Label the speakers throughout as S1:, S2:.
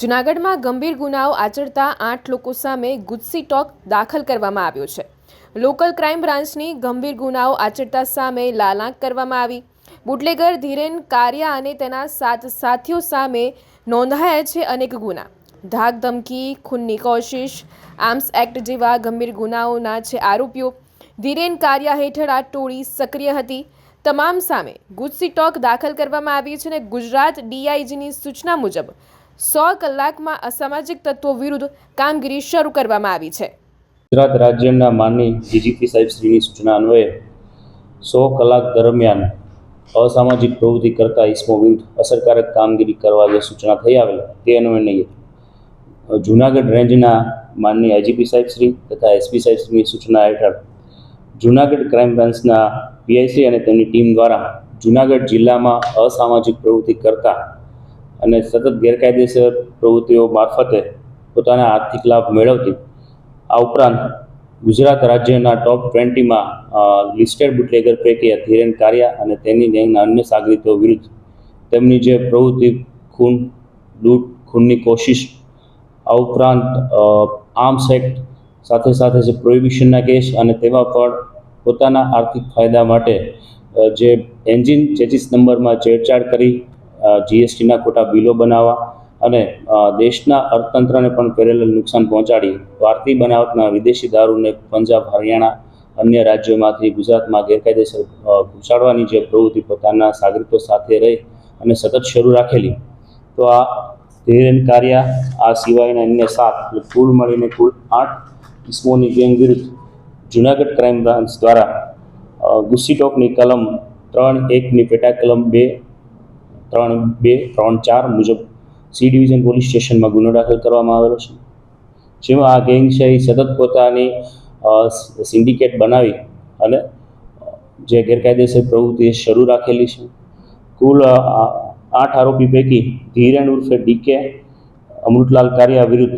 S1: જૂનાગઢમાં ગંભીર ગુનાઓ આચરતા આઠ લોકો સામે ગુજસી ટોક દાખલ કરવામાં આવ્યો છે. લોકલ ક્રાઇમ બ્રાન્ચની ગંભીર ગુનાઓ આચરતા સામે લાલાંક કરવામાં આવી. બુટલેગર, ધીરેન, કારિયા અને તેના સાત સાથીઓ સામે નોંધાયા છે અનેક ગુના. ધાક ધમકી, ખૂનની કોશિશ, આર્મ્સ એક્ટ જેવા ગંભીર ગુનાઓના છે આરોપીઓ. ધીરેન કારિયા હેઠળ આ ટોળી સક્રિય હતી. તમામ સામે ગુજસી ટોક દાખલ કરવામાં આવી છે અને ગુજરાત ડીઆઈજીની સૂચના મુજબ સો કલાકમાં અસામાજિક તત્વો વિરુદ્ધ કામગીરી શરૂ કરવામાં આવી છે.
S2: ગુજરાત રાજ્યના માનની ડીજીપી સાહેબશ્રીની સૂચના અન્વયે સો કલાક દરમિયાન અસામાજિક પ્રવૃત્તિ કરતા ઇસમો વિરુદ્ધ અસરકારક કામગીરી કરવા જે સૂચના થઈ આવેલી તે અન્વયે જૂનાગઢ રેન્જના માનની આઈજીપી સાહેબશ્રી તથા એસપી સાહેબશ્રીની સૂચના હેઠળ જૂનાગઢ ક્રાઇમ બ્રાન્ચના પીઆઈસી અને તેમની ટીમ દ્વારા જૂનાગઢ જિલ્લામાં અસામાજિક પ્રવૃત્તિ કરતા અને સતત ગેરકાયદેસર પ્રવૃત્તિઓ મારફતે પોતાના આર્થિક લાભ મેળવતી આ ઉપરાંત ગુજરાત રાજ્યના ટોપ ટ્વેન્ટીમાં લિસ્ટેડ બુટલેગર પૈકી ધીરેન કારિયા અને તેની ગેંગના અન્ય સાગરીતો વિરુદ્ધ તેમની જે પ્રવૃત્તિ ખૂન, લૂંટ, ખૂનની કોશિશ, આ ઉપરાંત આર્મ્સ એક્ટ સાથે સાથે જે પ્રોહિબિશનના કેસ અને તેમાં પણ પોતાના આર્થિક ફાયદા માટે જે એન્જિન ચેચીસ નંબરમાં છેડછાડ કરી જીએસટીના ખોટા બિલો બનાવવા અને દેશના અર્થતંત્રને પણ પેરેલલ નુકસાન પહોંચાડી ભારતીય બનાવટના વિદેશી દારૂને પંજાબ, હરિયાણા, અન્ય રાજ્યોમાંથી ગુજરાતમાં ગેરકાયદેસર ઘૂસાડવાની જે પ્રવૃત્તિ પોતાના સાગરિકો સાથે રહી અને સતત શરૂ રાખેલી. તો આ ધીરેન કાર્યા, આ સિવાયના અન્ય સાત એટલે કુલ મળીને કુલ આઠ કિસ્મોની ગેંગ વિરુદ્ધ જુનાગઢ ક્રાઇમ બ્રાન્ચ દ્વારા ગુસ્સીટોકની કલમ ત્રણ એકની પેટા કલમ બે ત્રણ બે ત્રણ ચાર મુજબ સી ડિવિઝન પોલીસ સ્ટેશનમાં ગુનો દાખલ કરવામાં આવેલો છે. જેમાં આ ગેંગ છે એ સતત પોતાની સિન્ડિકેટ બનાવી અને જે ગેરકાયદેસર પ્રવૃત્તિ શરૂ રાખેલી છે. કુલ આઠ આરોપી પૈકી ધીરેન ઉર્ફે ડીકે અમૃતલાલ કારિયા વિરુદ્ધ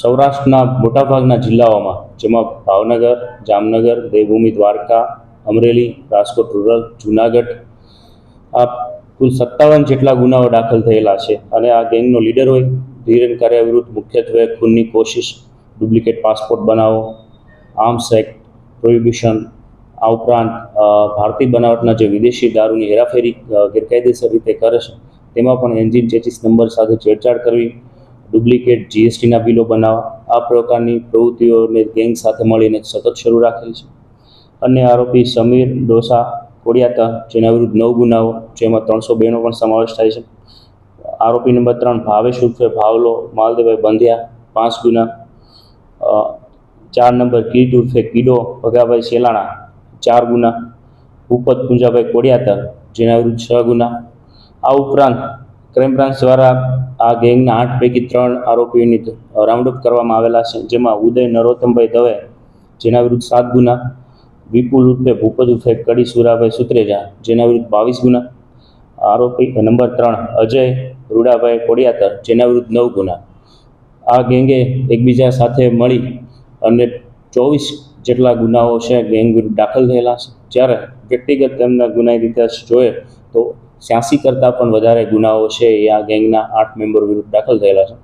S2: સૌરાષ્ટ્રના મોટાભાગના જિલ્લાઓમાં, જેમાં ભાવનગર, જામનગર, દેવભૂમિ દ્વારકા, અમરેલી, રાજકોટ રૂરલ, જુનાગઢ, આ કુલ સત્તાવન જેટલા ગુનાઓ દાખલ થયેલા છે. અને આ ગેંગનો લીડર હોય, ધીરેન કર્યા વિરુદ્ધ મુખ્યત્વે ખૂનની કોશિશ, ડુપ્લિકેટ પાસપોર્ટ બનાવો, આર્મ્સ એક્ટ, પ્રોહિબિશન, આ ઉપરાંત ભારતીય બનાવટના જે વિદેશી દારૂની હેરાફેરી ગેરકાયદેસર રીતે કરે છે, તેમાં પણ એન્જિન ચેચિસ નંબર સાથે છેડછાડ કરવી, ડુપ્લિકેટ જીએસટીના બિલો બનાવવા આ પ્રકારની પ્રવૃત્તિઓને ગેંગ સાથે મળીને સતત શરૂ રાખેલી છે. અન્ય આરોપી સમીર ડોસા કોડિયાતા જેના વિરુદ્ધ નવ ગુનાઓ, જેમાં ત્રણસો બેનો પણ સમાવેશ થાય છે. આરોપી નંબર ત્રણ, ભાવેશ ઉર્ફે ભાવલો માલદેભાઈ બંધિયા, પાંચ ગુના. ચાર નંબર કીટ ઉર્ફે કીડો, ભગાભાઈ સેલાણા ચાર ગુના. ભૂપત પુંજાભાઈ કોડિયાતર જેના વિરુદ્ધ છ ગુના. આ ઉપરાંત ક્રાઇમ બ્રાન્ચ દ્વારા આ ગેંગના આઠ પૈકી ત્રણ આરોપીઓની રાઉન્ડ અપ કરવામાં આવેલા છે, જેમાં ઉદય નરોત્તમભાઈ દવે, જેના વિરુદ્ધ સાત ગુના. વિપુલ ઉર્ફે ભૂપત ઉર્ફે કડી સુરાભાઈ સુત્રેજા, જેના વિરુદ્ધ બાવીસ ગુના. આરોપી નંબર ત્રણ, અજય રૂડાભાઈ કોડિયાતર, જેના વિરુદ્ધ નવ ગુના. આ ગેંગે એકબીજા સાથે મળી અને ચોવીસ જેટલા ગુનાઓ છે ગેંગ વિરુદ્ધ દાખલ થયેલા છે. જ્યારે વ્યક્તિગત તેમના ગુનાઈ ઇતિહાસ જોઈએ તો છ્યાસી કરતાં પણ વધારે ગુનાઓ છે એ આ ગેંગના આઠ મેમ્બર વિરુદ્ધ દાખલ થયેલા છે.